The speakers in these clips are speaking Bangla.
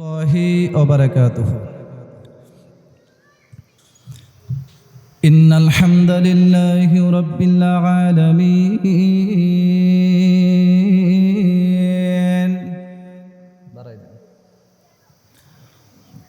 الله وبركاته إن الحمد لله رب العالمين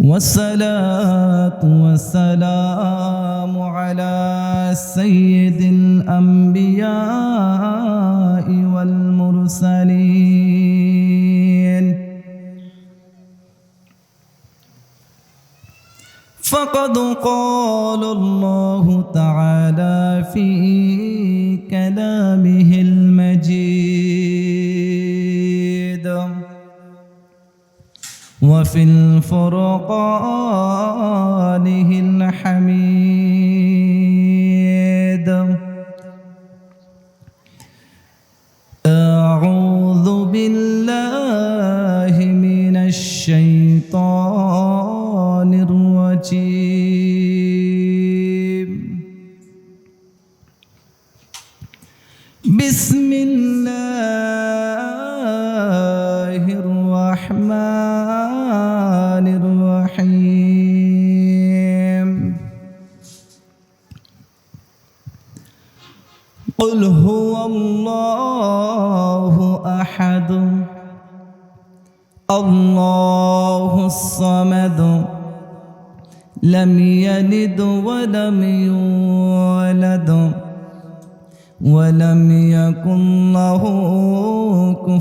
والصلاة والسلام على سيد فقد قال الله تعالى في كلامه المجيد وفي الفرقانه الحميد Bismillah.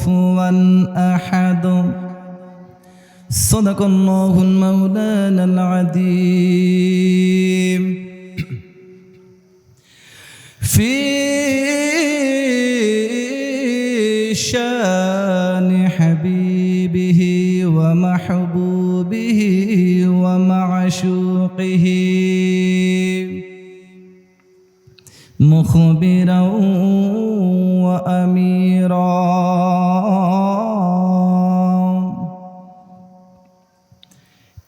كفوا أحد. صدق الله المولانا العظيم. في شأن حبيبه ومحبوبه ومعشوقه. مخبرا واميرا.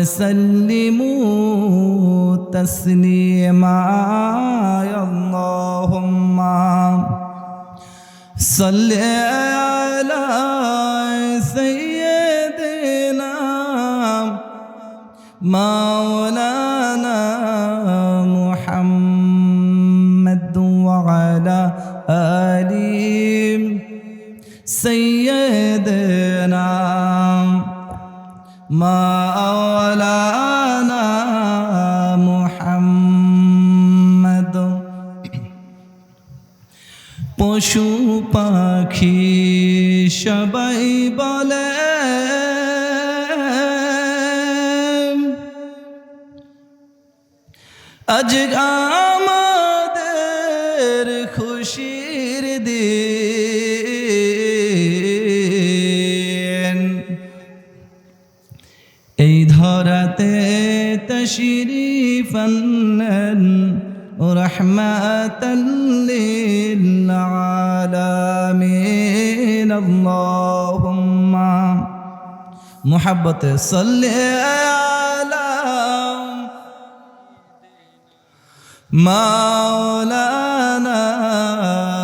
وسلموا تسليما يا اللهم. صل على سيدنا مولانا محمد وعلى آله سيدنا مولانا পশু পাখি সবাই বলে আজ আমাদের খুশির দিন। এই ধরাতে তশরিফ আনলেন اللهم محبة صلي على مولانا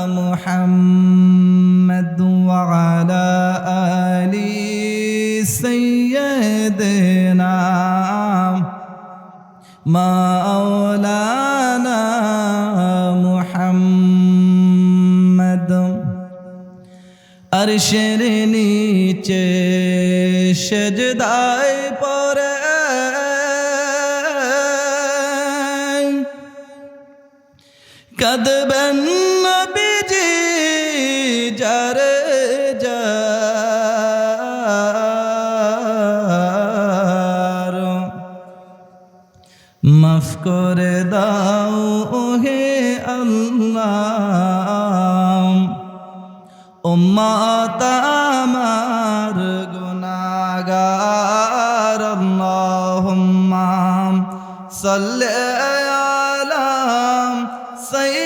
محمد وعلى آل سيدنا ما আরশের নিচে সেজদায় পরে কদবেন say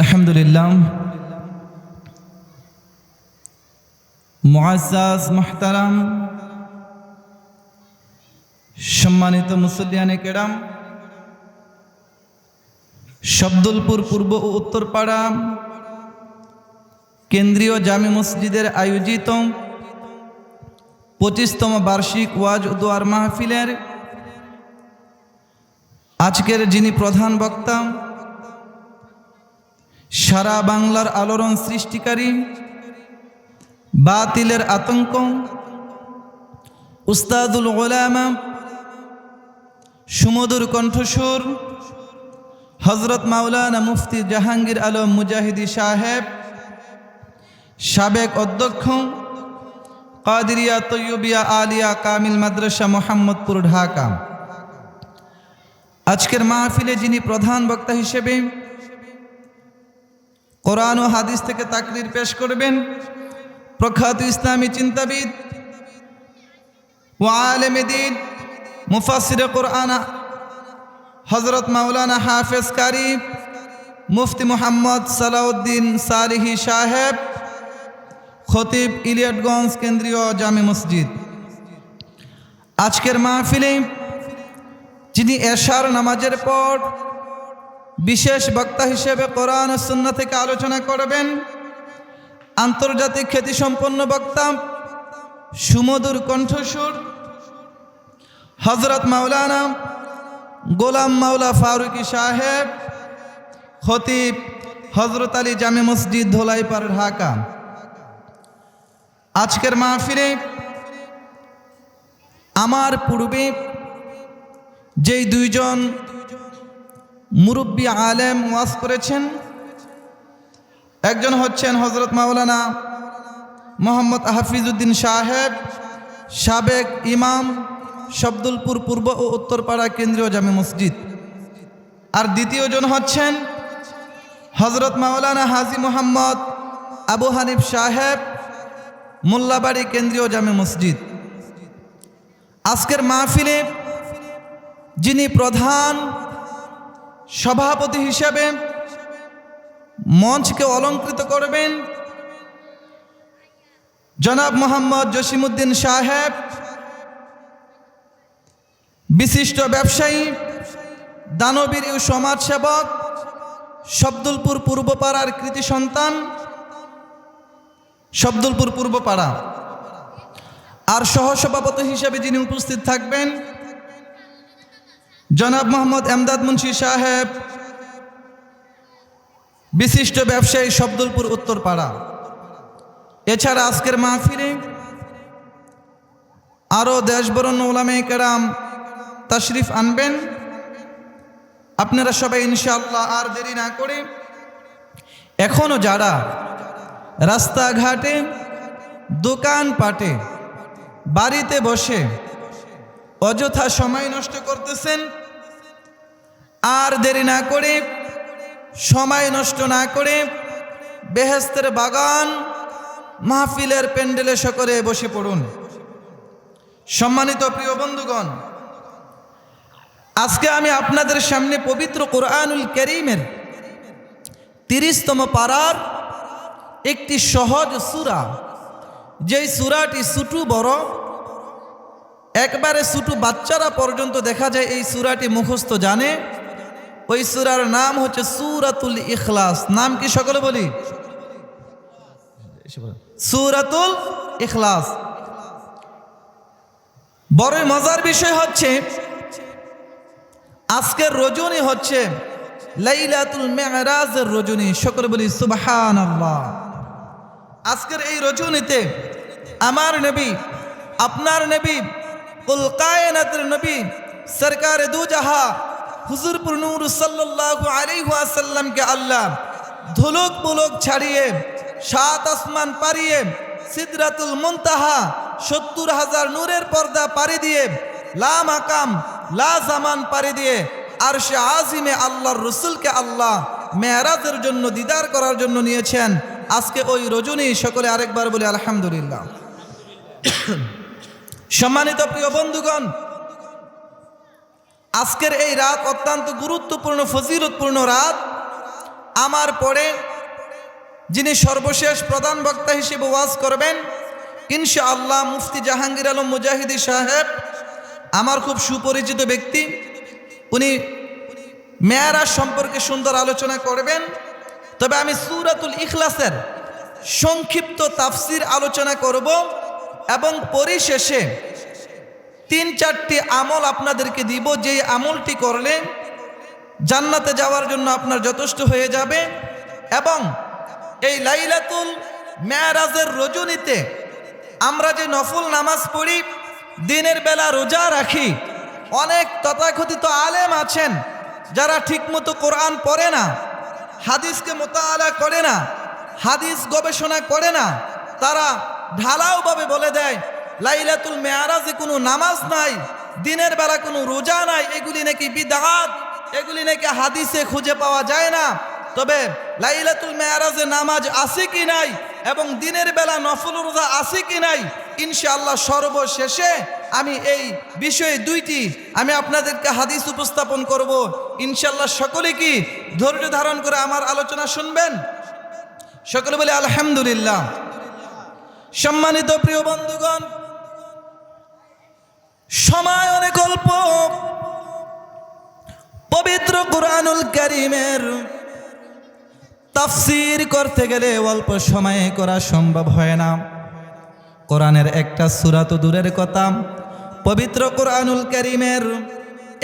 আলহামদুলিল্লাহ। মহাজাজ মাহতারাম, সম্মানিত মুসলিয়ানে কেরাম, শব্দলপুর পূর্ব ও উত্তরপাড়া, কেন্দ্রীয় জামি মসজিদের আয়োজিত পঁচিশতম বার্ষিক ওয়াজ দোয়ার মাহফিলের আজকের যিনি প্রধান বক্তা সারা বাংলার আলোড়ন সৃষ্টিকারী, বাতিলের আতঙ্ক, উস্তাদুল ওলামা সুমধুর কণ্ঠসুর হজরত মাওলানা মুফতি জাহাঙ্গীর আলম মুজাহিদি সাহেব, সাবেক অধ্যক্ষ, কাদিরিয়া তৈয়বিয়া আলিয়া কামিল মাদ্রাসা মোহাম্মদপুর, ঢাকা। আজকের মাহফিলে যিনি প্রধান বক্তা হিসেবে কোরআন ও হাদিস থেকে তাকরির পেশ করবেন। প্রখ্যাত ইসলামী চিন্তাবিদ ও আলেমেদিন মুফাসির কোরআন হজরত মাওলানা হাফেজ কারি, মুফতি মোহাম্মদ সালাউদ্দিন সালিহি সাহেব, খতিব ইলিয়টগঞ্জ কেন্দ্রীয় জামে মসজিদ। আজকের মাহফিলে যিনি এশার নামাজের পর বিশেষ বক্তা হিসেবে কোরআন ও সুন্না থেকে আলোচনা করবেন। আন্তর্জাতিক খ্যাতিসম্পন্ন বক্তা সুমধুর কণ্ঠসুর হজরত মাওলানা গোলাম মাওলা ফারুকি সাহেব, খতিব হজরত আলী জামে মসজিদ ধোলাইপাড়, ঢাকা। আজকের মাহফিলে আমার পূর্বে যেই দুইজন মুরব্বী আলেম ওয়াজ করেছেন। একজন হচ্ছেন হজরত মাওলানা মোহাম্মদ হাফিজউদ্দিন সাহেব, সাবেক ইমাম শব্দুলপুর পূর্ব ও উত্তরপাড়া কেন্দ্রীয় জামে মসজিদ। আর দ্বিতীয়জন হচ্ছেন হজরত মাওলানা হাজি মোহাম্মদ আবু হানিফ সাহেব, মোল্লাবাড়ি কেন্দ্রীয় জামে মসজিদ। আজকের মাহফিলে যিনি প্রধান সভাপতি হিসাবে মঞ্চকে অলঙ্কৃত করবেন জনাব মোহাম্মদ জসিমুদ্দিন সাহেব, বিশিষ্ট ব্যবসায়ী, দানবীর ও সমাজসেবক, শব্দুলপুর পূর্বপাড়ার কৃতি সন্তান, শব্দুলপুর পূর্বপাড়া। আর সহসভাপতি হিসেবে যিনি উপস্থিত থাকবেন জনাব মোহাম্মদ এমদাদ মুন্সি সাহেব, বিশিষ্ট ব্যবসায়ী শব্দুলপুর উত্তরপাড়া। এছাড়া আজকের মাহফিলে আরও দেশবরণ্য ওলামে কেরাম তশরিফ আনবেন। আপনারা সবাই ইনশাআল্লাহ আর দেরি না করে এখনও যারা রাস্তাঘাটে দোকান পাটে বাড়িতে বসে অযথা সময় নষ্ট করতেছেন। আর দেরি না করে, সময় নষ্ট না করে বেহেস্তের বাগান, মাহফিলের প্যান্ডেলে সকলে বসে পড়ুন। সম্মানিত প্রিয় বন্ধুগণ, আজকে আমি আপনাদের সামনে পবিত্র কোরআনুল করিমের তিরিশতম পাড়ার একটি সহজ সুরা। যেই সুরাটি ছুটু বড় একবারে ছোটো বাচ্চারা পর্যন্ত দেখা যায় এই সুরাটি মুখস্থ জানে। ওই সুরার নাম হচ্ছে সুরাতুল ইখলাস। নাম কি সকলে বলি? সুরাতুল ইখলাস। বড়ই মজার বিষয় হচ্ছে, আজকের রজনী হচ্ছে লাইলাতুল মেহরাজের রজনী। সকলে বলি সুবহান আজকের এই রজনীতে আমার নবী, আপনার নবী কুল কায়নাতের নবী সরকার দু জাহা হুজুরপুর নূর আলাইহি ওয়াসাল্লামকে আল্লাহ ধুলুক বুলুক ছাড়িয়ে, সাত আসমান পারিয়ে সিদরাতুল মুনতাহা সত্তর হাজার নূরের পর্দা পাড়ি দিয়ে, লা মাকাম, লা জামান পাড়ি দিয়ে আর সে আজিমে আল্লাহর রসুলকে আল্লাহ মেয়ারাজের জন্য, দিদার করার জন্য নিয়েছেন। আজকে ওই রজনী সকলে আরেকবার বলে, আলহামদুলিল্লাহ। সম্মানিত প্রিয় বন্ধুগণ, আজকের এই রাত অত্যন্ত গুরুত্বপূর্ণ, ফজিলতপূর্ণ রাত। আমার পরে যিনি সর্বশেষ প্রধান বক্তা হিসেবে ওয়াজ করবেন ইনশা আল্লাহ মুফতি জাহাঙ্গীর আলম মুজাহিদি সাহেব, আমার খুব সুপরিচিত ব্যক্তি। উনি মেয়ারা সম্পর্কে সুন্দর আলোচনা করবেন। তবে আমি সুরাতুল ইখলাসের সংক্ষিপ্ত তাফসির আলোচনা করব। এবং পরিশেষে তিন চারটি আমল আপনাদেরকে দিব। যেই আমলটি করলে জান্নাতে যাওয়ার জন্য আপনার যথেষ্ট হয়ে যাবে এবং এই লাইলাতুল মেয়ারাজের রজনীতে আমরা যে নফল নামাজ পড়ি, দিনের বেলা রোজা রাখি, অনেক তথাকথিত আলেম আছেন যারা ঠিকমতো কোরআন পড়ে না, হাদিসকে মোতালা করে না, হাদিস গবেষণা করে না, তারা ঢালাওভাবে বলে দেয়, লাইলাতুল মেয়ারাজে কোনো নামাজ নাই, দিনের বেলা কোনো রোজা নাই, এগুলি নাকি বিদাত, এগুলি নাকি হাদিসে খুঁজে পাওয়া যায় না। তবে লাইলাতুল মেয়ারাজে নামাজ আছে কি নাই এবং দিনের বেলা নফল রোজা আছে কি নাই, ইনশাআল্লাহ সর্বশেষে আমি এই বিষয়ে দুইটি, আমি আপনাদেরকে হাদিস উপস্থাপন করব। ইনশাআল্লাহ সকলে কি ধৈর্য ধারণ করে আমার আলোচনা শুনবেন? সকলে বলে আলহামদুলিল্লাহ। সম্মানিত প্রিয় বন্ধুগণ, সময় অনেক অল্প। পবিত্র কোরআনুল করিমের তাফসির করতে গেলে অল্প সময়ে করা সম্ভব হয় না। কোরআনের একটা সুরা তো দূরের কথা। পবিত্র কোরআনুল করিমের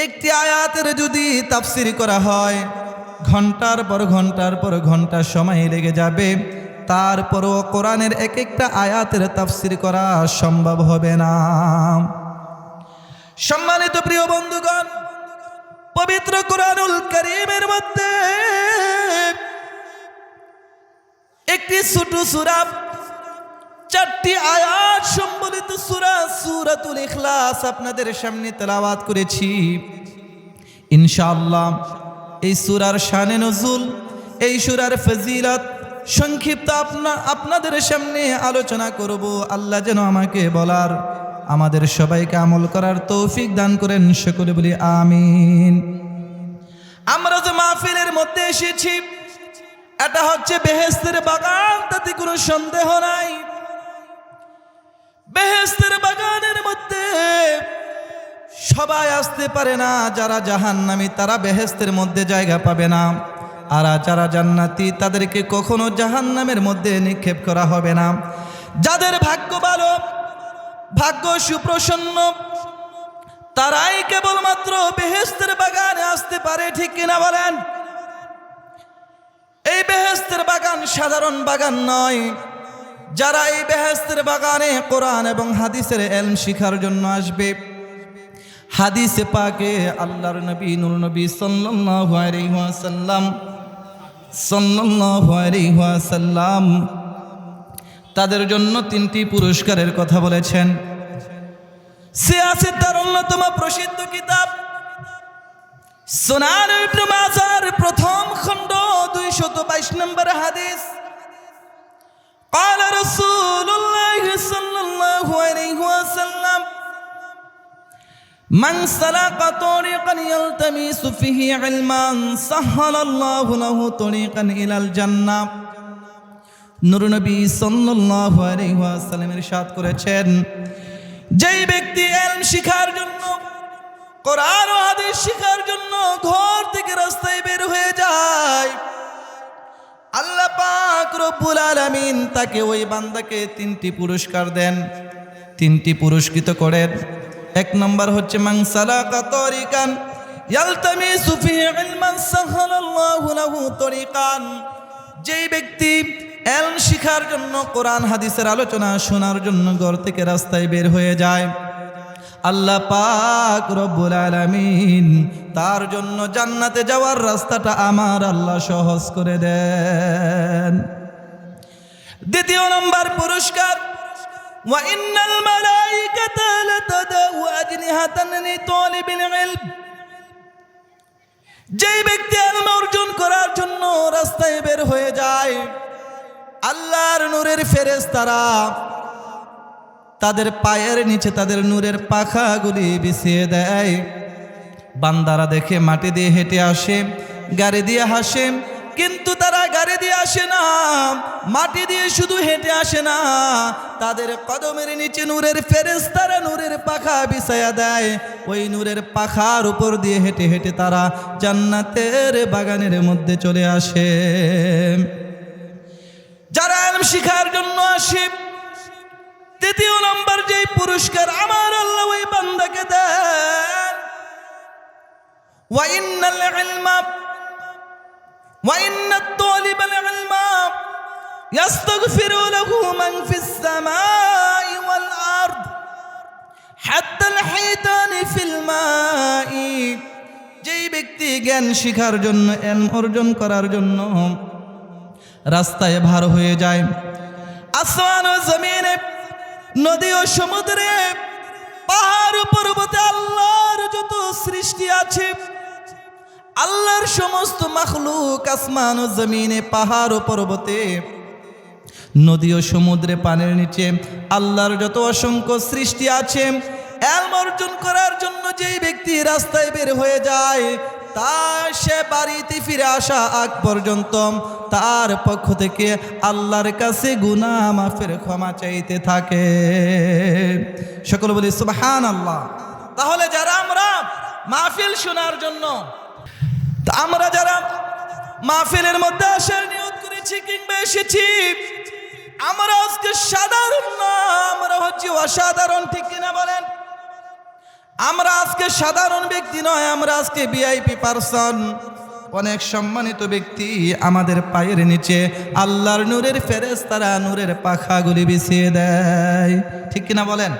একটি আয়াতের যদি তাফসির করা হয়, ঘণ্টার পর ঘণ্টার পর ঘণ্টা সময় লেগে যাবে। তারপরও কোরআনের এক একটা আয়াতের তাফসির করা সম্ভব হবে না। সম্মানিত প্রিয় বন্ধুগণ, পবিত্র কোরআনুল করিমের মধ্যে একটি ছোট সুরা, চারটি আয়াত সম্বলিত সুরা সুরাতুল ইখলাস আপনাদের সামনে তেলাওয়াত করেছি। ইনশাআল্লাহ, এই সুরার শানে নজুল, এই সুরার ফজিলত সংক্ষিপ্ত আপনা, আপনাদের সামনে আলোচনা করব। আল্লাহ যেন আমাকে বলার, আমাদের সবাইকে আমল করার তৌফিক দান করেন। সকলে বলি আমিন। আমরা যে মাহফিলের মধ্যে এসেছি, এটা হচ্ছে বেহেস্তের বাগান, তাতে কোনো সন্দেহ নাই। বেহেস্তের বাগানের মধ্যে সবাই আসতে পারে না, যারা জাহান্নামী, তারা বেহেস্তের মধ্যে জায়গা পাবে না। আর যারা জান্নাতি, তাদেরকে কখনো জাহান্নামের মধ্যে নিক্ষেপ করা হবে না। যাদের ভাগ্য ভালো, ভাগ্য সুপ্রসন্ন, তারাই কেবলমাত্র বেহেস্তের বাগানে আসতে পারে, ঠিক কিনা বলেন? এই বেহেস্তের বাগান সাধারণ বাগান নয়। যারা এই বেহেস্তের বাগানে কোরআন এবং হাদিসের এলম শিখার জন্য আসবে। হাদিসে পাকে আল্লাহর নবী, নুর নবী সাল্লাল্লাহু আলাইহি ওয়াসাল্লাম সাল্লাল্লাহু আলাইহি ওয়াসাল্লাম তাদের জন্য তিনটি পুরস্কারের কথা বলেছেন সে আছে তার অন্যতম প্রসিদ্ধ কিতাব সোনার ইবনে মাজার প্রথম খণ্ড দুইশত বাইশ নম্বর হাদিস قال رسول الله صلى الله عليه وسلم من سلك طريقا يلتمس فيه علما سهل الله له طريقا إلى الجنة নুরনবী সাল্লাল্লাহু আলাইহি ওয়াসাল্লামের সাথ করেছেন যেই ব্যক্তি এলম শিখার জন্য কোরআন ও হাদিস শিখার জন্য ঘর থেকে রাস্তায় বের হয়ে যায় আল্লাহ পাক রব্বুল আলামিন তাকে ওই বান্দাকে তিনটি পুরস্কার দেন তিনটি পুরস্কৃত করেন এক নম্বর হচ্ছে মাংসালা কাতরিকান ইয়ালতামি সুফি ইলমান সাহালাল্লাহু লাহু তরিকান। যেই ব্যক্তি এলম শিখার জন্য, কোরআন, হাদিসের আলোচনা শোনার জন্য ঘর থেকে রাস্তায় বের হয়ে যায়। আল্লাহ পাক রব্বুল আলামিন তার জন্য জান্নাতে যাওয়ার রাস্তাটা আমার আল্লাহ সহজ করে দেন। দ্বিতীয় নম্বর পুরস্কার, ওয়া ইন্নাল মালাই সারিহাতান যেই ব্যক্তি আলম অর্জন করার জন্য রাস্তায় বের হয়ে যায়, আল্লাহর নূরের ফেরেস তারা তাদের পায়ের নিচে তাদের নূরের পাখাগুলি বিছিয়ে দেয়। বান্দারা দেখে মাটি দিয়ে হেঁটে আসে, গাড়ি দিয়ে হাসে কিন্তু তারা গাড়ি দিয়ে আসে না, মাটি দিয়ে শুধু হেঁটে আসে না। তাদের কদমের নিচে নূরের ফেরেস তারা নূরের পাখা বিছায়া দেয়। ওই নূরের পাখার উপর দিয়ে হেঁটে হেঁটে তারা জান্নাতের বাগানের মধ্যে চলে আসে। যারা শিখার জন্য আসে, তৃতীয় নম্বর যেই পুরস্কার আমার আল্লাহ ওই বান্দাকে দেয় ওয়াইন্নাল ইলমা وإن الطالب العلم يستغفر له من في السماء والأرض حتى الحيتان في الماء যেই ব্যক্তি জ্ঞান শিখার জন্য এলম অর্জন করার জন্য রাস্তায় ভার হয়ে যায় আসমান ও জমিনে নদী ও সমুদ্রে পাহাড় ও পর্বতে আল্লাহর যত সৃষ্টি আছে আল্লাহর সমস্ত মাখলুক আসমান ও জমিনে পাহাড় ও পর্বতে, নদী ও সমুদ্রে পানির নিচে আল্লাহর যত অসংখ্য সৃষ্টি আছে, এলম অর্জন করার জন্য যেই ব্যক্তি রাস্তায় বের হয়ে যায়, তার সে বাড়িতে ফিরে আসা আগ পর্যন্ত তার পক্ষ থেকে আল্লাহর কাছে গুনা মাফের ক্ষমা চাইতে থাকে। সকল বলি সুবহান আল্লাহ তাহলে যারা আমরা মাহফিল শোনার জন্য তা আমরা যারা মাহফিলের মধ্যে আসার নিয়ত করেছি কিংবা এসেছি, আমরা আজকে সাধারণ না, আমরা হচ্ছে অসাধারণ, ঠিক কিনা বলেন? আমরা আজকে সাধারণ ব্যক্তি নয়, আমরা আজকে ভিআইপি পারসন অনেক সম্মানিত ব্যক্তি আমাদের পায়ের নিচে আল্লাহর নূরের ফেরেস তারা নূরের পাখাগুলি বিছিয়ে দেয়। ঠিক কিনা বলেন?